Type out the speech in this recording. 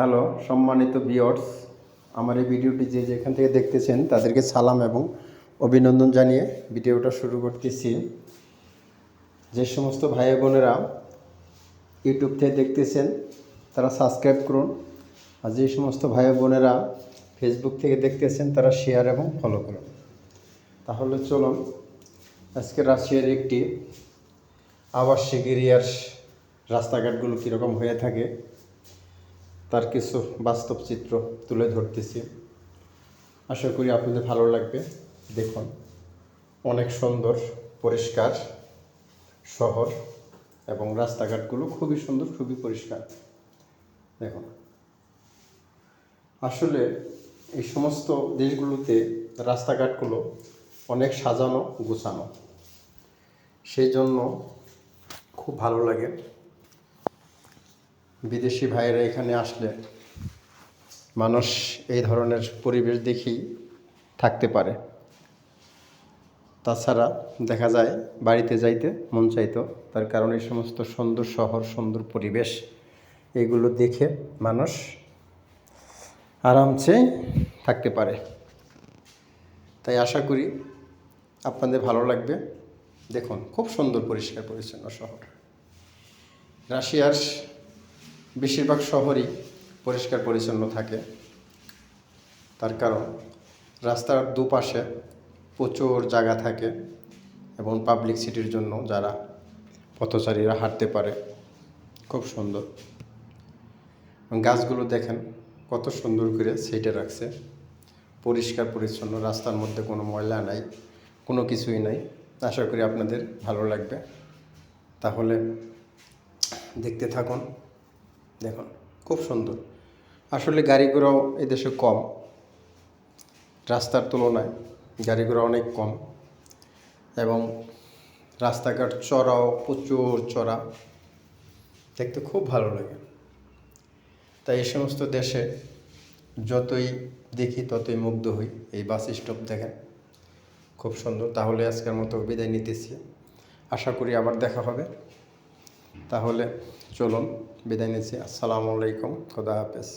Hello, সম্মানিত বিয়র্স আমার এই ভিডিওটি যে যেখান থেকে দেখতেছেন তাদেরকে সালাম এবং অভিনন্দন জানিয়ে ভিডিওটা শুরু করতেছি। যে সমস্ত ভাই বোনেরা ইউটিউব থেকে দেখতেছেন, তারা সাবস্ক্রাইব করুন। আর যে সমস্ত ভাই বোনেরা ফেসবুক থেকে দেখতেছেন, তারা শেয়ার এবং ফলো করুন। তাহলে চলুন আজকে রাশিয়ার একটি আবাসিক এরিয়ার রাস্তাঘাটগুলো কীরকম হয়ে থাকে তার কিছু বাস্তব চিত্র তুলে ধরতেছি। আশা করি আপনাদের ভালো লাগবে। দেখুন, অনেক সুন্দর, পরিষ্কার শহর এবং রাস্তাঘাটগুলো খুবই সুন্দর, খুবই পরিষ্কার। দেখুন, আসলে এই সমস্ত দেশগুলোতে রাস্তাঘাটগুলো অনেক সাজানো, গোছানো। সেই জন্য খুব ভালো লাগে। বিদেশি ভাইয়েরা এখানে আসলে মানুষ এই ধরনের পরিবেশ দেখেই থাকতে পারে। তাছাড়া দেখা যায় বাড়িতে যাইতে মন চাইতো, তার কারণ এই সমস্ত সুন্দর শহর, সুন্দর পরিবেশ এগুলো দেখে মানুষ আরামসে থাকতে পারে। তাই আশা করি আপনাদের ভালো লাগবে। দেখুন, খুব সুন্দর পরিষ্কার পরিচ্ছন্ন শহর। রাশিয়ার বেশিরভাগ শহরই পরিষ্কার পরিচ্ছন্ন থাকে। তার কারণ, রাস্তার দুপাশে প্রচুর জায়গা থাকে এবং পাবলিক সিটির জন্য যারা পথচারীরা হাঁটতে পারে, খুব সুন্দর। গাছগুলো দেখেন, কত সুন্দর করে সেটে রাখছে। পরিষ্কার পরিচ্ছন্ন, রাস্তার মধ্যে কোনো ময়লা নাই, কোনো কিছুই নাই। আশা করি আপনাদের ভালো লাগবে। তাহলে দেখতে থাকুন। দেখুন, খুব সুন্দর। আসলে গাড়ি ঘোড়াও এদেশে কম। রাস্তার তুলনায় গাড়ি ঘোড়া অনেক কম। এবং রাস্তাঘাট চড়াও প্রচুর চড়া। দেখতে খুব ভালো লাগে। তাই এই সমস্ত দেশে যতই দেখি, ততই মুগ্ধ হই। এই বাস স্টপ দেখেন, খুব সুন্দর। তাহলে আজকের মতো বিদায় নিতেছি। আশা করি আবার দেখা হবে। তাহলে চলুন বিদায় নিচ্ছি। আসসালামু আলাইকুম। খোদা হাফেজ।